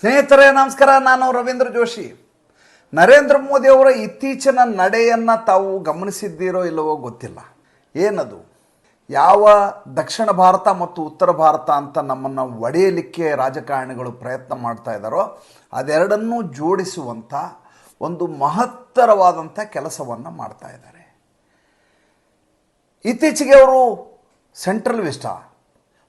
ಸ್ನೇಹಿತರೇ, ನಮಸ್ಕಾರ. ನಾನು ರವೀಂದ್ರ ಜೋಶಿ. ನರೇಂದ್ರ ಮೋದಿ ಅವರ ಇತ್ತೀಚಿನ ನಡೆಯನ್ನು ತಾವು ಗಮನಿಸಿದ್ದೀರೋ ಇಲ್ಲವೋ ಗೊತ್ತಿಲ್ಲ. ಏನದು? ಯಾವ ದಕ್ಷಿಣ ಭಾರತ ಮತ್ತು ಉತ್ತರ ಭಾರತ ಅಂತ ನಮ್ಮನ್ನು ಒಡೆಯಲಿಕ್ಕೆ ರಾಜಕಾರಣಿಗಳು ಪ್ರಯತ್ನ ಮಾಡ್ತಾ ಇದ್ದಾರೋ, ಅದೆರಡನ್ನೂ ಜೋಡಿಸುವಂಥ ಒಂದು ಮಹತ್ತರವಾದಂಥ ಕೆಲಸವನ್ನು ಮಾಡ್ತಾ ಇದ್ದಾರೆ. ಇತ್ತೀಚೆಗೆ ಅವರು ಸೆಂಟ್ರಲ್ ವಿಸ್ಟಾ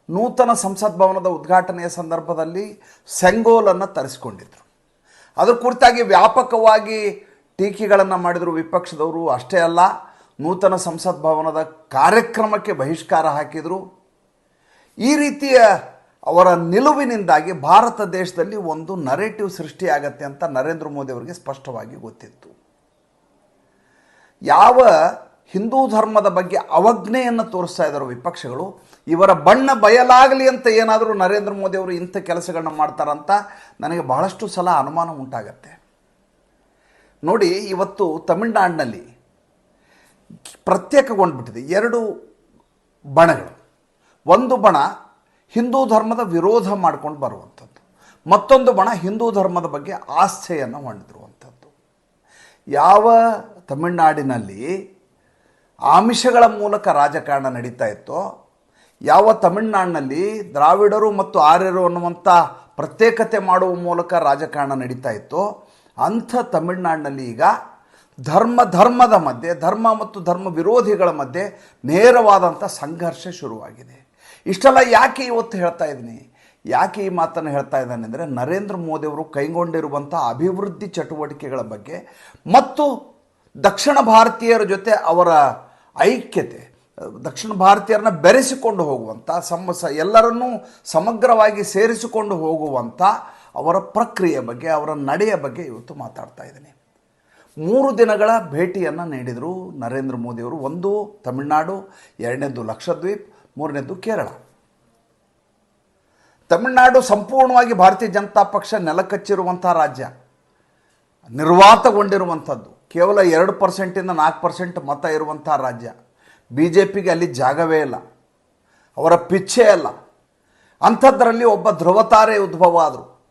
ನೂತನ ಸಂಸತ್ ಭವನದ ಉದ್ಘಾಟನೆಯ ಸಂದರ್ಭದಲ್ಲಿ ಸೆಂಗೋಲನ್ನು ತರಿಸ್ಕೊಂಡಿದ್ರು. ಅದರ ಕುರಿತಾಗಿ ವ್ಯಾಪಕವಾಗಿ ಟೀಕೆಗಳನ್ನು ಮಾಡಿದರು ವಿಪಕ್ಷದವರು. ಅಷ್ಟೇ ಅಲ್ಲ, ನೂತನ ಸಂಸತ್ ಭವನದ ಕಾರ್ಯಕ್ರಮಕ್ಕೆ ಬಹಿಷ್ಕಾರ ಹಾಕಿದರು. ಈ ರೀತಿಯ ಅವರ ನಿಲುವಿನಿಂದಾಗಿ ಭಾರತ ದೇಶದಲ್ಲಿ ಒಂದು ನರೇಟಿವ್ ಸೃಷ್ಟಿಯಾಗತ್ತೆ ಅಂತ ನರೇಂದ್ರ ಮೋದಿ ಅವರಿಗೆ ಸ್ಪಷ್ಟವಾಗಿ ಗೊತ್ತಿತ್ತು. ಯಾವ ಹಿಂದೂ ಧರ್ಮದ ಬಗ್ಗೆ ಅವಜ್ಞೆಯನ್ನು ತೋರಿಸ್ತಾ ಇದ್ದಾರೆ ವಿಪಕ್ಷಗಳು. ಇವರ ಬಣ್ಣ ಬಯಲಾಗಲಿ ಅಂತ ಏನಾದರೂ ನರೇಂದ್ರ ಮೋದಿ ಅವರು ಇಂಥ ಕೆಲಸಗಳನ್ನ ಮಾಡ್ತಾರಂತ ನನಗೆ ಬಹಳಷ್ಟು ಸಲ ಅನುಮಾನ ಉಂಟಾಗತ್ತೆ. ನೋಡಿ, ಇವತ್ತು ತಮಿಳುನಾಡಿನಲ್ಲಿ ಪ್ರತ್ಯೇಕಗೊಂಡ್ಬಿಟ್ಟಿದೆ ಎರಡು ಬಣಗಳು. ಒಂದು ಬಣ ಹಿಂದೂ ಧರ್ಮದ ವಿರೋಧ ಮಾಡ್ಕೊಂಡು ಬರುವಂಥದ್ದು. ಮತ್ತೊಂದು ಬಣ ಹಿಂದೂ ಧರ್ಮದ ಬಗ್ಗೆ ಆಸ್ಥೆಯನ್ನು ಹೊಂದಿರುವಂಥದ್ದು. ಯಾವ ತಮಿಳುನಾಡಿನಲ್ಲಿ ಆಮಿಷಗಳ ಮೂಲಕ ರಾಜಕಾರಣ ನಡೀತಾ ಇತ್ತೋ. ಯಾವ ತಮಿಳುನಾಡಿನಲ್ಲಿ ದ್ರಾವಿಡರು ಮತ್ತು ಆರ್ಯರು ಅನ್ನುವಂಥ ಪ್ರತ್ಯೇಕತೆ ಮಾಡುವ ಮೂಲಕ ರಾಜಕಾರಣ ನಡೀತಾ ಇತ್ತು. ಅಂಥ ತಮಿಳುನಾಡಿನಲ್ಲಿ ಈಗ ಧರ್ಮ, ಧರ್ಮದ ಮಧ್ಯೆ, ಧರ್ಮ ಮತ್ತು ಧರ್ಮ ವಿರೋಧಿಗಳ ಮಧ್ಯೆ ನೇರವಾದಂಥ ಸಂಘರ್ಷ ಶುರುವಾಗಿದೆ. ಇಷ್ಟೆಲ್ಲ ಯಾಕೆ ಇವತ್ತು ಹೇಳ್ತಾ ಇದ್ದೀನಿ? ಯಾಕೆ ಈ ಮಾತನ್ನು ಹೇಳ್ತಾ ಇದ್ದಾನೆ ಅಂದರೆ ನರೇಂದ್ರ ಮೋದಿಯವರು ಕೈಗೊಂಡಿರುವಂಥ ಅಭಿವೃದ್ಧಿ ಚಟುವಟಿಕೆಗಳ ಬಗ್ಗೆ ಮತ್ತು ದಕ್ಷಿಣ ಭಾರತೀಯರ ಜೊತೆ ಅವರ ಐಕ್ಯತೆ, ದಕ್ಷಿಣ ಭಾರತೀಯರನ್ನ ಬೆರೆಸಿಕೊಂಡು ಹೋಗುವಂಥ ಸಮಸ್ಯೆ ಎಲ್ಲರನ್ನೂ ಸಮಗ್ರವಾಗಿ ಸೇರಿಸಿಕೊಂಡು ಹೋಗುವಂಥ ಅವರ ಪ್ರಕ್ರಿಯೆ ಬಗ್ಗೆ, ಅವರ ನಡೆಯ ಬಗ್ಗೆ ಇವತ್ತು ಮಾತಾಡ್ತಾ ಇದ್ದೀನಿ. ಮೂರು ದಿನಗಳ ಭೇಟಿಯನ್ನು ನೀಡಿದರು ನರೇಂದ್ರ ಮೋದಿಯವರು ಒಂದು ತಮಿಳುನಾಡು ಎರಡನೇದು ಲಕ್ಷದ್ವೀಪ್ ಮೂರನೇದು ಕೇರಳ. ತಮಿಳುನಾಡು ಸಂಪೂರ್ಣವಾಗಿ ಭಾರತೀಯ ಜನತಾ ಪಕ್ಷ ನೆಲಕಚ್ಚಿರುವಂಥ ರಾಜ್ಯ, ನಿರ್ವಾತಗೊಂಡಿರುವಂಥದ್ದು. ಕೇವಲ ಎರಡು ಪರ್ಸೆಂಟಿಂದ ನಾಲ್ಕು ಪರ್ಸೆಂಟ್ ಮತ ಇರುವಂಥ ರಾಜ್ಯ. ಬಿ ಜೆ ಪಿಗೆ ಅಲ್ಲಿ ಜಾಗವೇ ಇಲ್ಲ. ಅವರ ಪಿಚ್ಛೆ ಅಲ್ಲ. ಅಂಥದ್ರಲ್ಲಿ ಒಬ್ಬ ಧ್ರುವತಾರೆ ಉದ್ಭವ ಆದರು.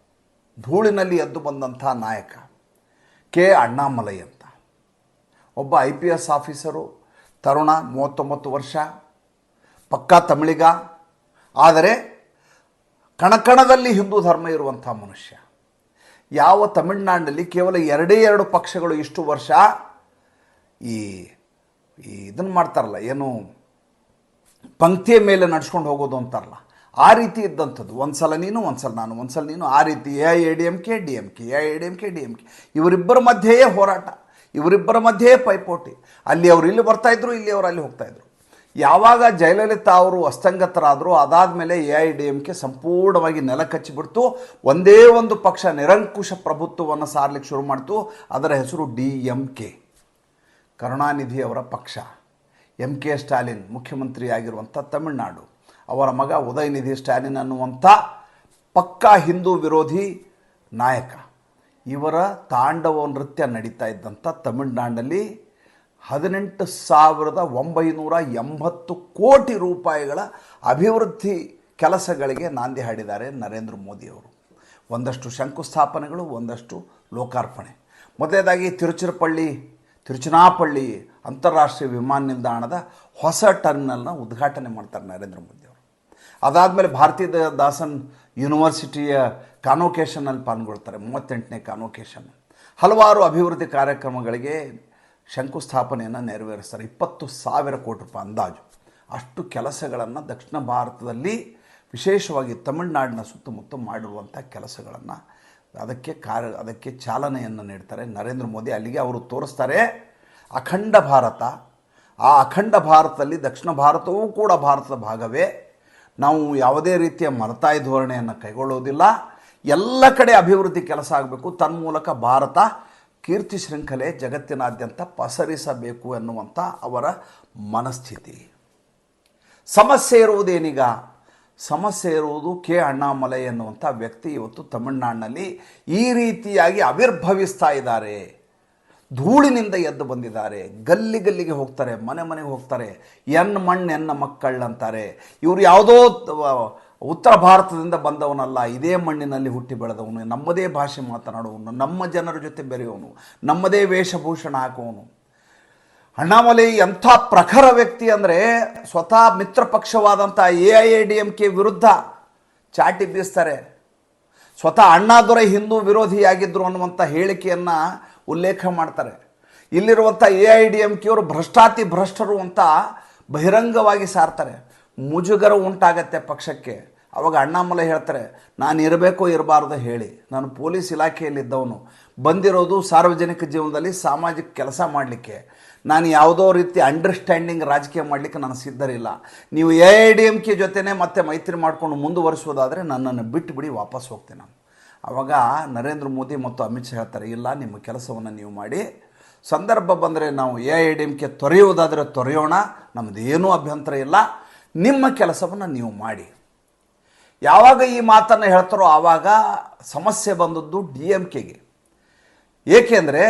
ಧೂಳಿನಲ್ಲಿ ಎದ್ದು ಬಂದಂಥ ನಾಯಕ ಕೆ ಅಣ್ಣಾಮಲೈ ಅಂತ. ಒಬ್ಬ ಐ ಪಿ ಎಸ್ ಆಫೀಸರು, ತರುಣ ಮೂವತ್ತೊಂಬತ್ತು ವರ್ಷ, ಪಕ್ಕಾ ತಮಿಳಿಗ. ಆದರೆ ಕಣಕಣದಲ್ಲಿ ಹಿಂದೂ ಧರ್ಮ ಇರುವಂಥ ಮನುಷ್ಯ. ಯಾವ ತಮಿಳುನಾಡಿನಲ್ಲಿ ಕೇವಲ ಎರಡೇ ಎರಡು ಪಕ್ಷಗಳು ಇಷ್ಟು ವರ್ಷ ಈ ಈ ಇದನ್ನು ಮಾಡ್ತಾರಲ್ಲ, ಏನು ಪಂಕ್ತಿಯ ಮೇಲೆ ನಡ್ಸ್ಕೊಂಡು ಹೋಗೋದು ಅಂತಾರಲ್ಲ, ಆ ರೀತಿ ಇದ್ದಂಥದ್ದು. ಒಂದು ಸಲ ನೀನು ಒಂದು ಸಲ ನಾನು ಒಂದು ಸಲ ನೀನು, ಆ ರೀತಿ A I A D M K, D M K, A I D M K, D M K. ಇವರಿಬ್ಬರ ಮಧ್ಯೆಯೇ ಹೋರಾಟ, ಇವರಿಬ್ಬರ ಮಧ್ಯೆಯೇ ಪೈಪೋಟಿ. ಅಲ್ಲಿ ಅವರು ಇಲ್ಲಿ ಬರ್ತಾಯಿದ್ರು ಇಲ್ಲಿ ಅವರು ಅಲ್ಲಿ ಹೋಗ್ತಾಯಿದ್ರು ಯಾವಾಗ ಜಯಲಲಿತಾ ಅವರು ಅಸ್ತಂಗತರಾದರು ಅದಾದಮೇಲೆ A I D M K ಸಂಪೂರ್ಣವಾಗಿ ನೆಲ ಕಚ್ಚಿಬಿಡ್ತು. ಒಂದೇ ಒಂದು ಪಕ್ಷ ನಿರಂಕುಶ ಪ್ರಭುತ್ವವನ್ನು ಸಾರಲಿಕ್ಕೆ ಶುರು ಮಾಡ್ತು. ಅದರ ಹೆಸರು ಡಿ ಎಂ ಕೆ. ಕರುಣಾನಿಧಿ ಅವರ ಪಕ್ಷ. ಎಂ ಕೆ ಸ್ಟಾಲಿನ್ ಮುಖ್ಯಮಂತ್ರಿಯಾಗಿರುವಂಥ ತಮಿಳುನಾಡು. ಅವರ ಮಗ ಉದಯನಿಧಿ ಸ್ಟಾಲಿನ್ ಅನ್ನುವಂಥ ಪಕ್ಕಾ ಹಿಂದೂ ವಿರೋಧಿ ನಾಯಕ. ಇವರ ತಾಂಡವ ನೃತ್ಯ ನಡೀತಾ ಇದ್ದಂಥ ತಮಿಳುನಾಡಿನಲ್ಲಿ ಹದಿನೆಂಟು ಸಾವಿರದ ಒಂಬೈನೂರ ಎಂಬತ್ತು ಕೋಟಿ ರೂಪಾಯಿಗಳ ಅಭಿವೃದ್ಧಿ ಕೆಲಸಗಳಿಗೆ ನಾಂದಿ ಹಾಡಿದ್ದಾರೆ ನರೇಂದ್ರ ಮೋದಿಯವರು ಒಂದಷ್ಟು ಶಂಕುಸ್ಥಾಪನೆಗಳು, ಒಂದಷ್ಟು ಲೋಕಾರ್ಪಣೆ. ಮೊದಲನೇದಾಗಿ ತಿರುಚಿರಪಳ್ಳಿ ತಿರುಚನಾಪಳ್ಳಿ ಅಂತಾರಾಷ್ಟ್ರೀಯ ವಿಮಾನ ನಿಲ್ದಾಣದ ಹೊಸ ಟರ್ಮಿನಲ್ನ ಉದ್ಘಾಟನೆ ಮಾಡ್ತಾರೆ ನರೇಂದ್ರ ಮೋದಿಯವರು ಅದಾದಮೇಲೆ ಭಾರತೀಯ ದಾಸನ್ ಯೂನಿವರ್ಸಿಟಿಯ ಕಾನ್ವೊಕೇಶನಲ್ಲಿ ಪಾಲ್ಗೊಳ್ತಾರೆ, ಮೂವತ್ತೆಂಟನೇ ಕಾನ್ವೊಕೇಶನ್ ಹಲವಾರು ಅಭಿವೃದ್ಧಿ ಕಾರ್ಯಕ್ರಮಗಳಿಗೆ ಶಂಕುಸ್ಥಾಪನೆಯನ್ನು ನೆರವೇರಿಸ್ತಾರೆ. ಇಪ್ಪತ್ತು ಸಾವಿರ ಕೋಟಿ ರೂಪಾಯಿ ಅಂದಾಜು. ಅಷ್ಟು ಕೆಲಸಗಳನ್ನು ದಕ್ಷಿಣ ಭಾರತದಲ್ಲಿ ವಿಶೇಷವಾಗಿ ತಮಿಳುನಾಡಿನ ಸುತ್ತಮುತ್ತ ಮಾಡಿರುವಂಥ ಕೆಲಸಗಳನ್ನು ಅದಕ್ಕೆ ಕಾರ್ಯ, ಅದಕ್ಕೆ ಚಾಲನೆಯನ್ನು ನೀಡ್ತಾರೆ. ನರೇಂದ್ರ ಮೋದಿ ಅಲ್ಲಿಗೆ ಅವರು ತೋರಿಸ್ತಾರೆ, ಅಖಂಡ ಭಾರತ, ಆ ಅಖಂಡ ಭಾರತದಲ್ಲಿ ದಕ್ಷಿಣ ಭಾರತವೂ ಕೂಡ ಭಾರತದ ಭಾಗವೇ. ನಾವು ಯಾವುದೇ ರೀತಿಯ ಮರತಾಯಿ ಧೋರಣೆಯನ್ನು ಕೈಗೊಳ್ಳೋದಿಲ್ಲ. ಎಲ್ಲ ಕಡೆ ಅಭಿವೃದ್ಧಿ ಕೆಲಸ ಆಗಬೇಕು. ತನ್ಮೂಲಕ ಭಾರತ ಕೀರ್ತಿ ಶೃಂಖಲೆ ಜಗತ್ತಿನಾದ್ಯಂತ ಪಸರಿಸಬೇಕು ಎನ್ನುವಂಥ ಅವರ ಮನಸ್ಥಿತಿ. ಸಮಸ್ಯೆ ಇರುವುದೇನೀಗ? ಸಮಸ್ಯೆ ಇರುವುದು ಕೆ ಅಣ್ಣಾಮಲೈ ಎನ್ನುವಂಥ ವ್ಯಕ್ತಿ ಇವತ್ತು ತಮಿಳುನಾಡಿನಲ್ಲಿ ಈ ರೀತಿಯಾಗಿ ಆವಿರ್ಭವಿಸ್ತಾ ಇದ್ದಾರೆ. ಧೂಳಿನಿಂದ ಎದ್ದು ಬಂದಿದ್ದಾರೆ. ಗಲ್ಲಿ ಗಲ್ಲಿಗೆ ಹೋಗ್ತಾರೆ, ಮನೆ ಮನೆಗೆ ಹೋಗ್ತಾರೆ. ಎನ್ ಮಣ್ಣು ಎನ್ನ ಮಕ್ಕಳು ಅಂತಾರೆ. ಇವರು ಯಾವುದೋ ಉತ್ತರ ಭಾರತದಿಂದ ಬಂದವನಲ್ಲ, ಇದೇ ಮಣ್ಣಿನಲ್ಲಿ ಹುಟ್ಟಿ ಬೆಳೆದವನು, ನಮ್ಮದೇ ಭಾಷೆ ಮಾತನಾಡುವವನು, ನಮ್ಮ ಜನರ ಜೊತೆ ಬೆರೆಯವನು ನಮ್ಮದೇ ವೇಷಭೂಷಣ ಹಾಕುವನು ಅಣ್ಣಾಮಲೈ, ಎಂಥ ಪ್ರಖರ ವ್ಯಕ್ತಿ ಅಂದರೆ ಸ್ವತಃ ಮಿತ್ರ ಪಕ್ಷವಾದಂಥ A I A D M K ವಿರುದ್ಧ ಚಾಟಿ ಬೀಸ್ತಾರೆ. ಸ್ವತಃ ಅಣ್ಣಾದೊರೆ ಹಿಂದೂ ವಿರೋಧಿಯಾಗಿದ್ದರು ಅನ್ನುವಂಥ ಹೇಳಿಕೆಯನ್ನು ಉಲ್ಲೇಖ ಮಾಡ್ತಾರೆ. ಇಲ್ಲಿರುವಂಥ ಎ ಐ ಡಿ ಎಂ ಕೆಯವರು ಭ್ರಷ್ಟಾತಿ ಭ್ರಷ್ಟರು ಅಂತ ಬಹಿರಂಗವಾಗಿ ಸಾರ್ತಾರೆ. ಮುಜುಗರ ಉಂಟಾಗತ್ತೆ ಪಕ್ಷಕ್ಕೆ. ಅವಾಗ ಅಣ್ಣಾಮಲೆ ಹೇಳ್ತಾರೆ, ನಾನು ಇರಬೇಕೋ ಇರಬಾರ್ದು ಹೇಳಿ. ನಾನು ಪೊಲೀಸ್ ಇಲಾಖೆಯಲ್ಲಿದ್ದವನು. ಬಂದಿರೋದು ಸಾರ್ವಜನಿಕ ಜೀವನದಲ್ಲಿ ಸಾಮಾಜಿಕ ಕೆಲಸ ಮಾಡಲಿಕ್ಕೆ. ನಾನು ಯಾವುದೋ ರೀತಿ ಅಂಡರ್ಸ್ಟ್ಯಾಂಡಿಂಗ್ ರಾಜಕೀಯ ಮಾಡಲಿಕ್ಕೆ ನಾನು ಸಿದ್ಧರಿಲ್ಲ. ನೀವು A I D M K ಜೊತೆನೇ ಮತ್ತೆ ಮೈತ್ರಿ ಮಾಡಿಕೊಂಡು ಮುಂದುವರಿಸೋದಾದರೆ ನನ್ನನ್ನು ಬಿಟ್ಟು ಬಿಡಿ ವಾಪಸ್ ಹೋಗ್ತೀನಿ ನಾನು. ಆವಾಗ ನರೇಂದ್ರ ಮೋದಿ ಮತ್ತು ಅಮಿತ್ ಶಾ ಹೇಳ್ತಾರೆ, ಇಲ್ಲ, ನಿಮ್ಮ ಕೆಲಸವನ್ನು ನೀವು ಮಾಡಿ. ಸಂದರ್ಭ ಬಂದರೆ ನಾವು A I D M K ತೊರೆಯುವುದಾದರೆ ತೊರೆಯೋಣ. ನಮ್ಮದೇನೂ ಅಭ್ಯಂತರ ಇಲ್ಲ. ನಿಮ್ಮ ಕೆಲಸವನ್ನು ನೀವು ಮಾಡಿ. ಯಾವಾಗ ಈ ಮಾತನ್ನು ಹೇಳ್ತಾರೋ ಆವಾಗ ಸಮಸ್ಯೆ ಬಂದದ್ದು ಡಿ ಎಂ ಕೆಗೆ. ಏಕೆಂದರೆ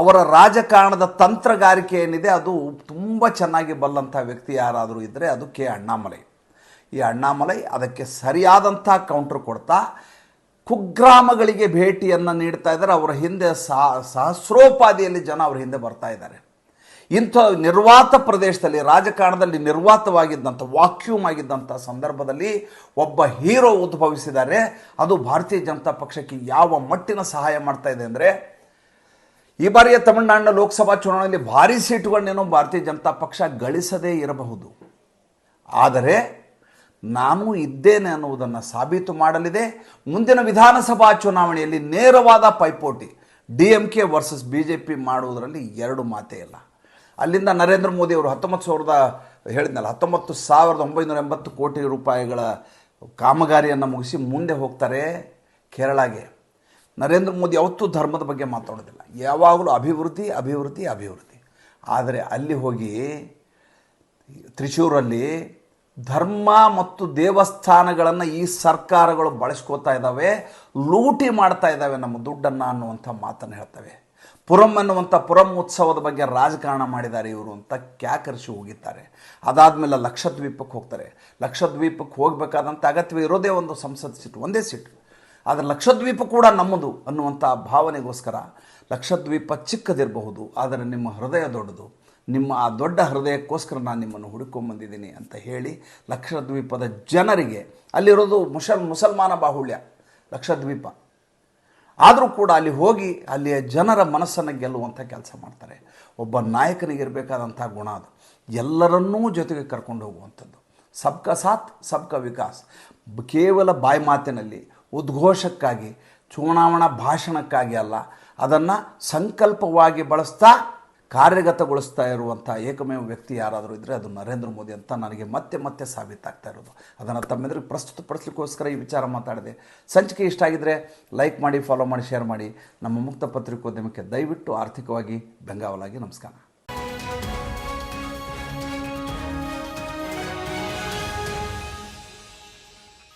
ಅವರ ರಾಜಕಾರಣದ ತಂತ್ರಗಾರಿಕೆ ಏನಿದೆ ಅದು ತುಂಬ ಚೆನ್ನಾಗಿ ಬಲ್ಲಂಥ ವ್ಯಕ್ತಿ ಯಾರಾದರೂ ಇದ್ದರೆ ಅದು ಕೆ ಅಣ್ಣಾಮಲೈ. ಈ ಅಣ್ಣಾಮಲೈ ಅದಕ್ಕೆ ಸರಿಯಾದಂಥ ಕೌಂಟ್ರ್ ಕೊಡ್ತಾ, ಕುಗ್ರಾಮಗಳಿಗೆ ಭೇಟಿಯನ್ನು ನೀಡ್ತಾ ಇದ್ದಾರೆ. ಅವರ ಹಿಂದೆ ಸಹ ಸಹಸ್ರೋಪಾದಿಯಲ್ಲಿ ಜನ ಅವರ ಹಿಂದೆ ಬರ್ತಾ ಇದ್ದಾರೆ. ಇಂಥ ನಿರ್ವಾತ ಪ್ರದೇಶದಲ್ಲಿ, ರಾಜಕಾರಣದಲ್ಲಿ ನಿರ್ವಾತವಾಗಿದ್ದಂಥ ವಾಕ್ಯೂಮ್ ಆಗಿದ್ದಂಥ ಸಂದರ್ಭದಲ್ಲಿ ಒಬ್ಬ ಹೀರೋ ಉದ್ಭವಿಸಿದ್ದಾರೆ. ಅದು ಭಾರತೀಯ ಜನತಾ ಪಕ್ಷಕ್ಕೆ ಯಾವ ಮಟ್ಟಿನ ಸಹಾಯ ಮಾಡ್ತಾ ಇದೆ ಅಂದರೆ, ಈ ಬಾರಿಯ ತಮಿಳುನಾಡಿನ ಲೋಕಸಭಾ ಚುನಾವಣೆಯಲ್ಲಿ ಭಾರಿ ಸೀಟುಗಳನ್ನೇನೋ ಭಾರತೀಯ ಜನತಾ ಪಕ್ಷ ಗಳಿಸದೇ ಇರಬಹುದು. ಆದರೆ ನಾನು ಇದ್ದೇನೆ ಅನ್ನುವುದನ್ನು ಸಾಬೀತು ಮಾಡಲಿದೆ. ಮುಂದಿನ ವಿಧಾನಸಭಾ ಚುನಾವಣೆಯಲ್ಲಿ ನೇರವಾದ ಪೈಪೋಟಿ, D M K versus B J P ಮಾಡುವುದರಲ್ಲಿ ಎರಡು ಮಾತೇ ಇಲ್ಲ. ಅಲ್ಲಿಂದ ನರೇಂದ್ರ ಮೋದಿ ಅವರು ಹತ್ತೊಂಬತ್ತು ಸಾವಿರದ, ಹೇಳಿದ್ನಲ್ಲ, ಹತ್ತೊಂಬತ್ತು ಸಾವಿರದ ಒಂಬೈನೂರ ಎಂಬತ್ತು ಕೋಟಿ ರೂಪಾಯಿಗಳ ಕಾಮಗಾರಿಯನ್ನು ಮುಗಿಸಿ ಮುಂದೆ ಹೋಗ್ತಾರೆ ಕೇರಳಗೆ. ನರೇಂದ್ರ ಮೋದಿ ಯಾವತ್ತೂ ಧರ್ಮದ ಬಗ್ಗೆ ಮಾತಾಡೋದಿಲ್ಲ. ಯಾವಾಗಲೂ ಅಭಿವೃದ್ಧಿ ಅಭಿವೃದ್ಧಿ ಅಭಿವೃದ್ಧಿ. ಆದರೆ ಅಲ್ಲಿ ಹೋಗಿ ತ್ರಿಶೂರಲ್ಲಿ ಧರ್ಮ ಮತ್ತು ದೇವಸ್ಥಾನಗಳನ್ನು ಈ ಸರ್ಕಾರಗಳು ಬಳಸ್ಕೋತಾ ಇದ್ದಾವೆ, ಲೂಟಿ ಮಾಡ್ತಾ ಇದ್ದಾವೆ ನಮ್ಮ ದುಡ್ಡನ್ನು ಅನ್ನುವಂಥ ಮಾತನ್ನು ಹೇಳ್ತವೆ. ಪುರಂ ಅನ್ನುವಂಥ ಪುರಂ ಉತ್ಸವದ ಬಗ್ಗೆ ರಾಜಕಾರಣ ಮಾಡಿದ್ದಾರೆ ಇವರು ಅಂತ ಕ್ಯಾಕರಿಸಿ ಹೋಗಿದ್ದಾರೆ. ಅದಾದಮೇಲೆ ಲಕ್ಷದ್ವೀಪಕ್ಕೆ ಹೋಗ್ತಾರೆ. ಲಕ್ಷದ್ವೀಪಕ್ಕೆ ಹೋಗಬೇಕಾದಂಥ ಅಗತ್ಯ ಇರೋದೇ ಒಂದು ಸಂಸತ್ ಸೀಟು, ಒಂದೇ ಸೀಟು. ಆದರೆ ಲಕ್ಷದ್ವೀಪ ಕೂಡ ನಮ್ಮದು ಅನ್ನುವಂಥ ಭಾವನೆಗೋಸ್ಕರ ಲಕ್ಷದ್ವೀಪ ಚಿಕ್ಕದಿರಬಹುದು, ಆದರೆ ನಿಮ್ಮ ಹೃದಯ ದೊಡ್ಡದು. ನಿಮ್ಮ ಆ ದೊಡ್ಡ ಹೃದಯಕ್ಕೋಸ್ಕರ ನಾನು ನಿಮ್ಮನ್ನು ಹುಡುಕೊಂಬಂದಿದ್ದೀನಿ ಅಂತ ಹೇಳಿ ಲಕ್ಷದ್ವೀಪದ ಜನರಿಗೆ ಅಲ್ಲಿರೋದು ಮುಸಲ್ ಮುಸಲ್ಮಾನ ಬಾಹುಳ್ಯ ಲಕ್ಷದ್ವೀಪ. ಆದರೂ ಕೂಡ ಅಲ್ಲಿ ಹೋಗಿ ಅಲ್ಲಿಯ ಜನರ ಮನಸ್ಸನ್ನು ಗೆಲ್ಲುವಂಥ ಕೆಲಸ ಮಾಡ್ತಾರೆ. ಒಬ್ಬ ನಾಯಕನಿಗೆ ಇರಬೇಕಾದಂಥ ಗುಣ ಅದು. ಎಲ್ಲರನ್ನೂ ಜೊತೆಗೆ ಕರ್ಕೊಂಡು ಹೋಗುವಂಥದ್ದು. ಸಬ್ಕ ಸಾಥ್, ಸಬ್ಕ ವಿಕಾಸ್. ಕೇವಲ ಬಾಯಿ ಮಾತಿನಲ್ಲಿ, ಉದ್ಘೋಷಕ್ಕಾಗಿ, ಚುನಾವಣಾ ಭಾಷಣಕ್ಕಾಗಿ ಅಲ್ಲ, ಅದನ್ನು ಸಂಕಲ್ಪವಾಗಿ ಬಳಸ್ತಾ ಕಾರ್ಯಗತಗೊಳಿಸ್ತಾ ಇರುವಂಥ ಏಕಮೇವ ವ್ಯಕ್ತಿ ಯಾರಾದರೂ ಇದ್ದರೆ ಅದು ನರೇಂದ್ರ ಮೋದಿ ಅಂತ ನನಗೆ ಮತ್ತೆ ಮತ್ತೆ ಸಾಬೀತಾಗ್ತಾ ಇರೋದು. ಅದನ್ನು ತಮ್ಮೆದುರಿಗೆ ಪ್ರಸ್ತುತಪಡಿಸ್ಲಿಕ್ಕೋಸ್ಕರ ಈ ವಿಚಾರ ಮಾತಾಡಿದೆ. ಸಂಚಿಕೆ ಇಷ್ಟ ಆಗಿದ್ದರೆ ಲೈಕ್ ಮಾಡಿ ಫಾಲೋ ಮಾಡಿ ಶೇರ್ ಮಾಡಿ. ನಮ್ಮ ಮುಕ್ತ ಪತ್ರಿಕೋದ್ಯಮಕ್ಕೆ ದಯವಿಟ್ಟು ಆರ್ಥಿಕವಾಗಿ ಬೆಂಗಾವಲಾಗಿ ನಮಸ್ಕಾರ.